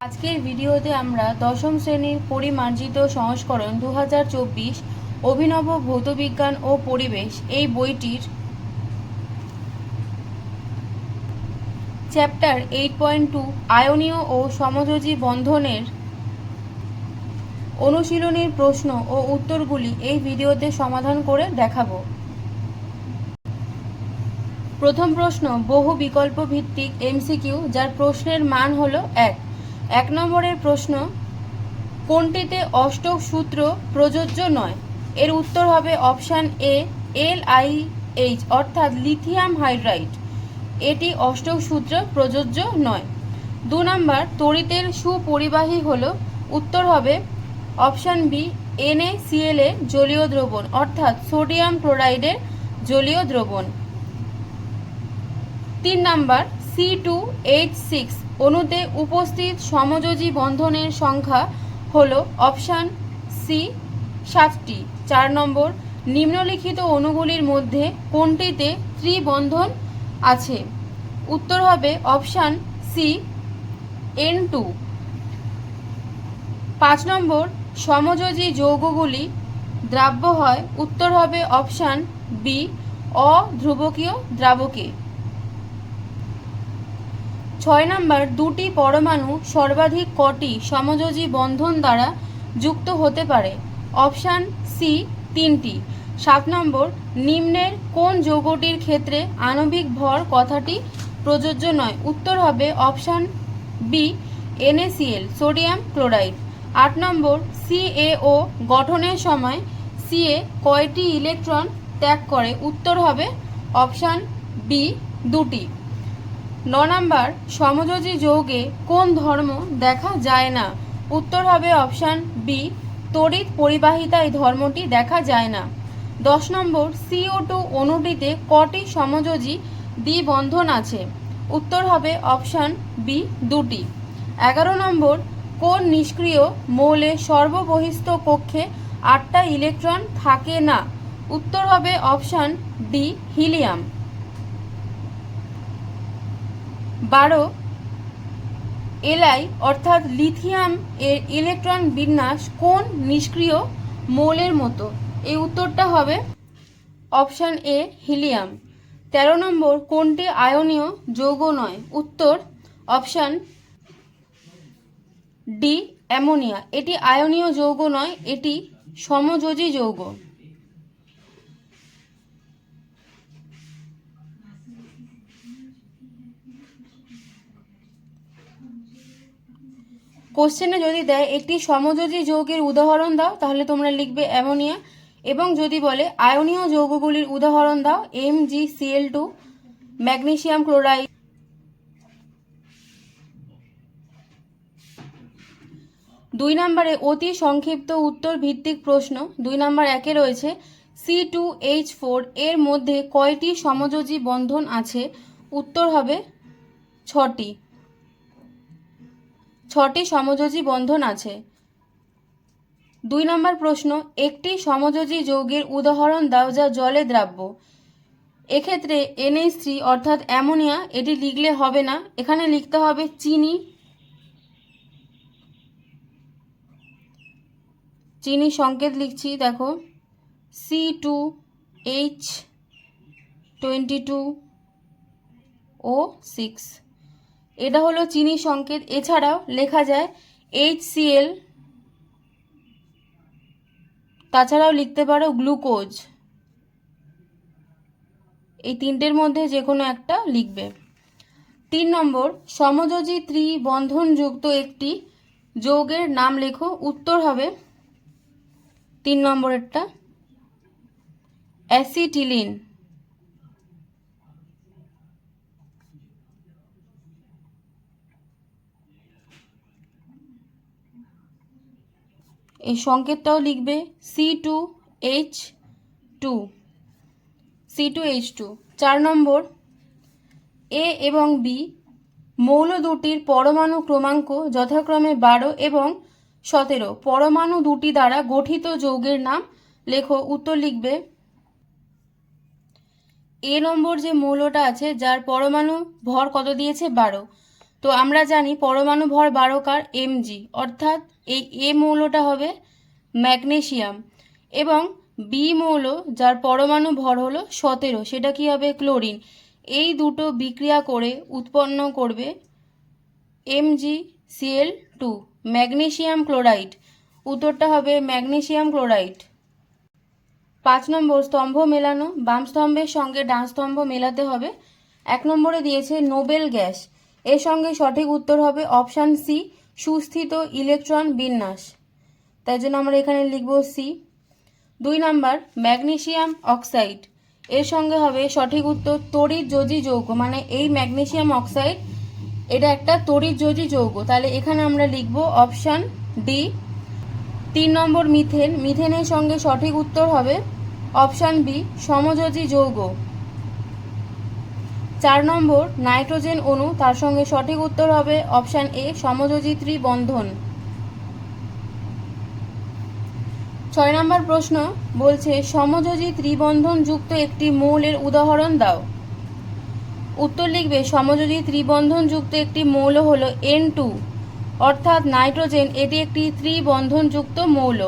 আজকের ভিডিওতে আমরা দশম শ্রেণির পরিমার্জিত সংস্করণ দু হাজার চব্বিশ অভিনব ভৌতবিজ্ঞান ও পরিবেশ এই বইটির চ্যাপ্টার এইট পয়েন্ট টু আয়নীয় ও সমযোজী বন্ধনের অনুশীলনীর প্রশ্ন ও উত্তরগুলি এই ভিডিওতে সমাধান করে দেখাবো। প্রথম প্রশ্ন, বহু বিকল্প ভিত্তিক এমসিকিউ, যার প্রশ্নের মান হলো এক। এক নম্বরের প্রশ্ন, কোনটিতে অষ্টক সূত্র প্রযোজ্য নয়? এর উত্তর হবে option A, L I H, অর্থাৎ লিথিয়াম হাইড্রাইড। এটি অষ্টক সূত্র প্রযোজ্য নয়। দু নম্বর, তড়িতের সুপরিবাহী হল। উত্তর হবে অপশান বি এনএসিএল এর জলীয় দ্রবণ, অর্থাৎ সোডিয়াম ক্লোরাইডের জলীয় দ্রবণ। তিন number, C two H six অণুতে উপস্থিত সমযোজী বন্ধনের সংখ্যা হল অপশান সি সাতটি। চার নম্বর, নিম্নলিখিত অণুগুলির মধ্যে কোনটিতে ত্রিবন্ধন আছে? উত্তর হবে অপশান সি এন টু। পাঁচ নম্বর, সমযোজী যৌগগুলি দ্রাব্য হয়। উত্তর হবে অপশান বি, অধ্রুবকীয় দ্রাবকে। ছয় নম্বর দুটি পরমাণু সর্বাধিক কটি সমযোজী বন্ধন দ্বারা যুক্ত হতে পারে? অপশান সি তিনটি। সাত নম্বর, নিম্নের কোন যৌগটির ক্ষেত্রে আণবিক ভর কথাটি প্রযোজ্য নয়? উত্তর হবে option B N A C L sodium chloride. আট নম্বর সিএও গঠনের সময় সিএ কয়টি ইলেকট্রন ত্যাগ করে? উত্তর হবে অপশান বি দুটি। ন নাম্বার, সমযোজী যৌগে কোন ধর্ম দেখা যায় না? উত্তর হবে অপশান বি তড়িৎ পরিবাহিতা এই ধর্মটি দেখা যায় না। দশ নম্বর সিও টু অণুটিতে কটি সমযোজী দ্বিবন্ধন আছে? উত্তর হবে অপশান বি দুটি। এগারো নম্বর, কোন নিষ্ক্রিয় মৌলে সর্ববহিস্থ কক্ষে আটটা ইলেকট্রন থাকে না? উত্তর হবে অপশান ডি হিলিয়াম। বারো এলআই, অর্থাৎ লিথিয়াম এর ইলেকট্রন বিন্যাস কোন নিষ্ক্রিয় মৌলের মতো? এই উত্তরটা হবে অপশান এ, হিলিয়াম। তেরো নম্বর, কোনটি আয়নীয় যৌগ নয়? উত্তর অপশান ডি, অ্যামোনিয়া। এটি আয়নীয় যৌগ নয়, এটি সমযোজী যৌগ। কোশ্চেনে যদি দেয়, একটি সমযোজী যৌগের উদাহরণ দাও, তাহলে তোমরা লিখবে অ্যামোনিয়া। এবং যদি বলে, আয়নীয় যৌগগুলির উদাহরণ দাও M G C L two magnesium chloride. দুই নম্বরে, অতি সংক্ষিপ্ত উত্তর ভিত্তিক প্রশ্ন। দুই নম্বর একে রয়েছে সি টু এইচ ফোর এর মধ্যে কয়টি সমযোজী বন্ধন আছে? উত্তর হবে ছটি। ছটি সমযোজী বন্ধন আছে। দুই নম্বর প্রশ্ন, একটি সমযোজী যৌগের উদাহরণ দাও যা জলে দ্রাব্য। এক্ষেত্রে এনএইচ থ্রি অর্থাৎ অ্যামোনিয়া, এটি লিখলে হবে না। এখানে লিখতে হবে চিনি চিনি সংকেত লিখছি, দেখো। C two H twenty two O six. এটা হলো চিনি সংকেত। এছাড়াও লেখা যায় এইচ সিএল তাছাড়াও লিখতে পারো গ্লুকোজ। এই তিনটের মধ্যে যে কোনো একটা লিখবে। তিন নম্বর, সমযোজী ত্রিবন্ধনযুক্ত একটি যৌগের নাম লেখো। উত্তর হবে তিন নম্বরেরটা অ্যাসিটিলিন। এই সংকেতটাও লিখবে C two H two C two H two চার নম্বর এ এবং বি মৌল দুটির পরমাণু ক্রমাঙ্ক যথাক্রমে বারো এবং সতেরো। পরমাণু দুটি দ্বারা গঠিত যৌগের নাম লেখো, উত্তর লিখবে এ নম্বর যে মৌলটা আছে, যার পরমাণু ভর কত দিয়েছে? বারো। তো আমরা জানি পরমাণু ভর বারো বারোকার এমজি অর্থাৎ এই এ মৌলটা হবে ম্যাগনেশিয়াম এবং বি মৌল যার পরমাণু ভর হলো সতেরো, সেটা কি হবে ক্লোরিন। এই দুটো বিক্রিয়া করে উৎপন্ন করবে M G C L two, magnesium chloride. উত্তরটা হবে ম্যাগনেশিয়াম ক্লোরাইড। পাঁচ নম্বর, স্তম্ভ মেলানো। বাম স্তম্ভের সঙ্গে ডান স্তম্ভ মেলাতে হবে। এক নম্বরে দিয়েছে নোবেল গ্যাস। এর সঙ্গে সঠিক উত্তর হবে অপশান সি সুস্থিত ইলেকট্রন বিন্যাস। তাই জন্য আমরা এখানে লিখব সি দুই নাম্বার ম্যাগনেশিয়াম অক্সাইড। এর সঙ্গে হবে সঠিক উত্তর তড়িৎ যোজি যৌগ। মানে এই ম্যাগনেশিয়াম অক্সাইড, এটা একটা তড়িৎ যোজি যৌগ। তাহলে এখানে আমরা লিখব অপশান ডি তিন নম্বর, মিথেন। মিথেনের সঙ্গে সঠিক উত্তর হবে অপশান বি সমযোজী যৌগ। চার নম্বর, নাইট্রোজেন অণু, তার সঙ্গে সঠিক উত্তর হবে অপশান এ, সমযোজী ত্রিবন্ধন। ছয় নম্বর প্রশ্ন বলছে, সমযোজী ত্রিবন্ধন যুক্ত একটি মৌলের উদাহরণ দাও। উত্তর লিখবে, সমযোজী ত্রিবন্ধন যুক্ত একটি মৌল হলো এন টু অর্থাৎ নাইট্রোজেন, এটি একটি ত্রিবন্ধনযুক্ত মৌল।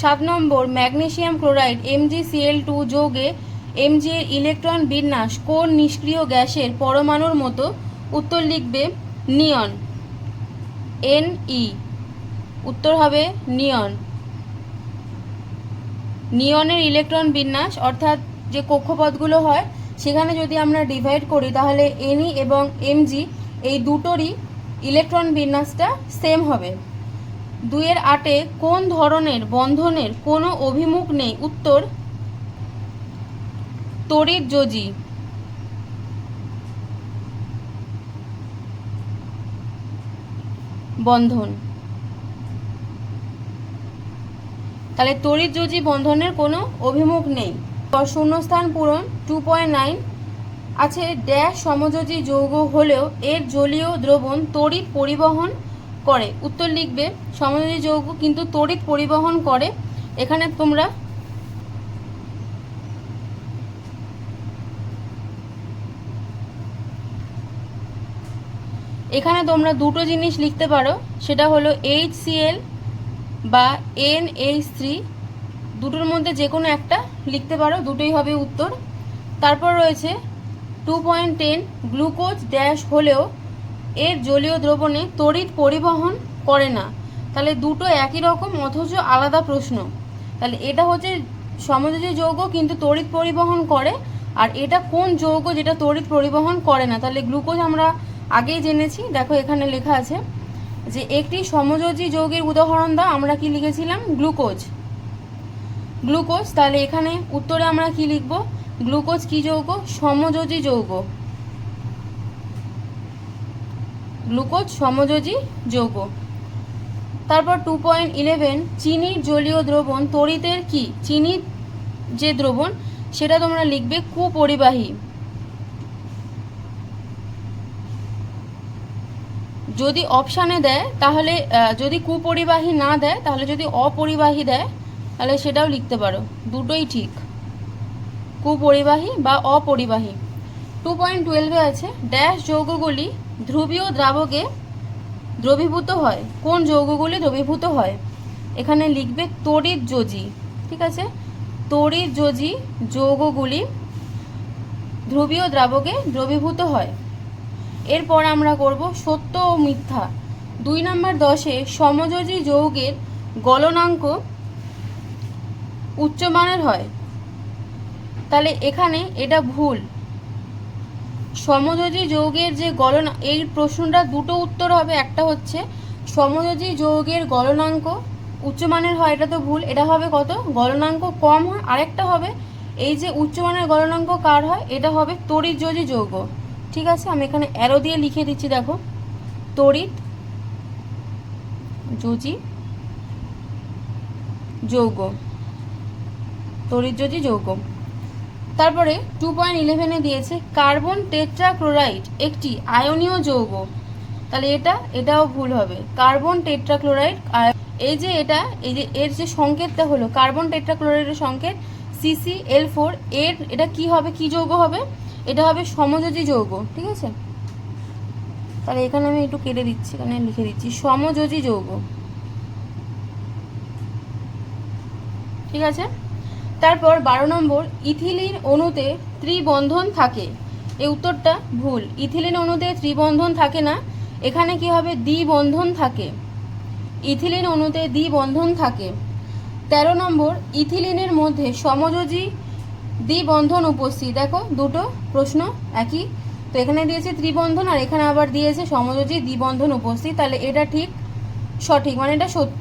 সাত number magnesium chloride M G C L two যৌগে M G এর ইলেকট্রন বিন্যাস কোন নিষ্ক্রিয় গ্যাসের পরমাণুর মতো? উত্তর লিখবে নিয়ন। এন ই উত্তর হবে নিয়ন। নিয়নের ইলেকট্রন বিন্যাস, অর্থাৎ যে কক্ষপথগুলো হয়, সেখানে যদি আমরা ডিভাইড করি, তাহলে এনই এবং এমজি এই দুটোরই ইলেকট্রন বিন্যাসটা সেম হবে। দুইয়ের আটে কোন ধরনের বন্ধনের কোনো অভিমুখ নেই? উত্তর তড়িৎ যোজি। বন্ধন। তাহলে তড়িৎ যোজি বন্ধনের কোনো অভিমুখ নেই। শূন্যস্থান পূরণ টু পয়েন্ট নাইন আছে ড্যাশ সমযোজী যৌগ হলেও এর জলীয় দ্রবণ তড়িৎ পরিবহন করে। উত্তর লিখবে, সমযোজী যৌগ কিন্তু তড়িৎ পরিবহন করে। এখানে তোমরা এখানে তোমরা দুটো জিনিস লিখতে পারো, সেটা হলো এইচ বা এন এইচ থ্রি দুটোর মধ্যে যে কোনো একটা লিখতে পারো, দুটোই হবে উত্তর। তারপর রয়েছে two point ten glucose dash হলেও এর জলীয় দ্রবণে তড়িৎ পরিবহন করে না। তাহলে দুটো একই রকম, অথচ আলাদা প্রশ্ন। তাহলে এটা হচ্ছে সমযোজী যৌগ কিন্তু তড়িৎ পরিবহন করে, আর এটা কোন যৌগ যেটা তড়িৎ পরিবহন করে না? তাহলে গ্লুকোজ আমরা আগেই জেনেছি। দেখো, এখানে লেখা আছে যে, একটি সমযোজী যৌগের উদাহরণ দাও, আমরা কি লিখেছিলাম? গ্লুকোজ। গ্লুকোজ, তাহলে এখানে উত্তরে আমরা কি লিখব? গ্লুকোজ কি যৌগ? সমযোজী যৌগ। গ্লুকোজ সমযোজী যৌগ। তারপর টু পয়েন্ট ইলেভেন চিনির জলীয় দ্রবণ তড়িতের কি? চিনির যে দ্রবণ, সেটা তোমরা লিখবে কুপরিবাহী। যদি অপশানে দেয়, তাহলে যদি কুপরিবাহী না দেয়, তাহলে যদি অপরিবাহী দেয়, তাহলে সেটাও লিখতে পারো। দুটোই ঠিক। কুপরিবাহী বা অপরিবাহী। টু পয়েন্ট টুয়েলভে আছে ড্যাশ যৌগগুলি ধ্রুবীয় দ্রাবকে দ্রবীভূত হয়। কোন যৌগগুলি দ্রবীভূত হয়? এখানে লিখবে তড়িৎ যোজি, ঠিক আছে? তড়িৎ যোজি যৌগগুলি ধ্রুবীয় দ্রাবকে দ্রবীভূত হয়। এরপর আমরা করব সত্য ও মিথ্যা। দুই নম্বর দশে সমযোজী যৌগের গলনাঙ্ক উচ্চমানের হয়। তাহলে এখানে এটা ভুল। সমযোজী যৌগের যে গলন, এই প্রশ্নটা দুটো উত্তর হবে। একটা হচ্ছে সমযোজী যৌগের গলনাঙ্ক উচ্চমানের হয়, এটা তো ভুল। এটা হবে কত? গলনাঙ্ক কম হয়। আরেকটা হবে, এই যে উচ্চমানের গলনাঙ্ক কার হয়? এটা হবে তড়িৎ যোজী যৌগ। ঠিক আছে? আমি এখানে অ্যারো দিয়ে লিখে দিচ্ছি, দেখো। তড়িৎ, যোজী, যৌগ। তড়িৎযোজী যৌগ। তারপরে টু পয়েন্ট ইলেভেনে দিয়েছে কার্বন টেট্রাক্লোরাইড একটি আয়নীয় যৌগ। তাহলে এটা, এটাও ভুল হবে। কার্বন টেট্রাক্লোরাইড এই যে এটা, এই যে এর যে সংকেতটা হলো কার্বন টেট্রাক্লোরাইডের সংকেত সিসি এল ফোর এর, এটা কি হবে? কি যৌগ হবে? এটা হবে সমযোজী যৌগ, ঠিক আছে? তাহলে এখানে আমি একটু কেটে দিচ্ছি, এখানে লিখে দিচ্ছি, সমযোজী যৌগ। ঠিক আছে? তারপর বারো নম্বর, ইথিলিন অণুতে ত্রিবন্ধন থাকে। এই উত্তরটা ভুল। ইথিলিন অণুতে ত্রিবন্ধন থাকে না। এখানে কি হবে? দ্বিবন্ধন থাকে। ইথিলিন অণুতে দ্বিবন্ধন থাকে। তেরো নম্বর, ইথিলিনের মধ্যে সমযোজী দ্বিবন্ধন উপস্থিত। দেখো, দুটো প্রশ্ন একই। তো এখানে দিয়েছে ত্রিবন্ধন আর এখানে আবার দিয়েছে সমযোজী দ্বিবন্ধন উপস্থিত। তাহলে এটা ঠিক, সঠিক মানে এটা সত্য।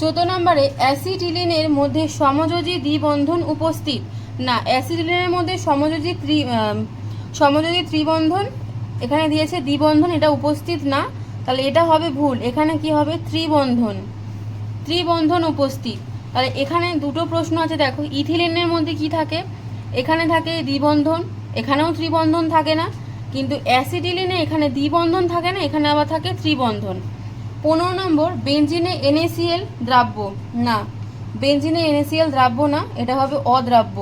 চৌদ্দ নম্বরে, অ্যাসিটিলিনের মধ্যে সমযোজী দ্বিবন্ধন উপস্থিত। না, অ্যাসিটিলিনের মধ্যে সমযোজী ত্রি সমযোজী ত্রিবন্ধন, এখানে দিয়েছে দ্বিবন্ধন, এটা উপস্থিত না। তাহলে এটা হবে ভুল। এখানে কি হবে? ত্রিবন্ধন। ত্রিবন্ধন উপস্থিত। তাহলে এখানে দুটো প্রশ্ন আছে, দেখো। ইথিলিনের মধ্যে কি থাকে? এখানে থাকে দ্বিবন্ধন, এখানেও ত্রিবন্ধন থাকে না, কিন্তু অ্যাসিডিলিনে এখানে দ্বিবন্ধন থাকে না, এখানে আবার থাকে ত্রিবন্ধন। পনেরো নম্বর, বেঞ্জিনে এনএসিএল দ্রাব্য না। বেঞ্জিনে এনএসিএল দ্রাব্য না, এটা হবে অদ্রাব্য।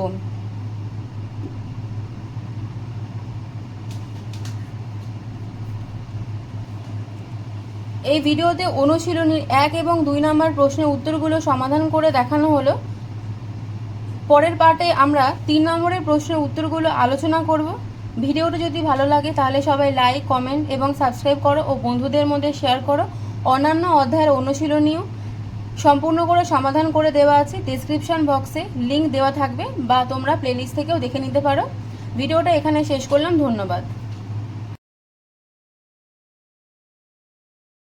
এই ভিডিওতে অনুশীলনীর এক এবং দুই নম্বর প্রশ্নের উত্তরগুলো সমাধান করে দেখানো হলো। পরের পার্টে আমরা তিন নম্বরের প্রশ্নের উত্তরগুলো আলোচনা করব। ভিডিওটা যদি ভালো লাগে তাহলে সবাই লাইক, কমেন্ট এবং সাবস্ক্রাইব করো ও বন্ধুদের মধ্যে শেয়ার করো। অন্যান্য অধ্যায়ের অনুশীলনীয় সম্পূর্ণ করে সমাধান করে দেওয়া আছে। ডিসক্রিপশন বক্সে লিংক দেওয়া থাকবে বা তোমরা প্লেলিস্ট থেকেও দেখে নিতে পারো। ভিডিওটা এখানে শেষ করলাম। ধন্যবাদ।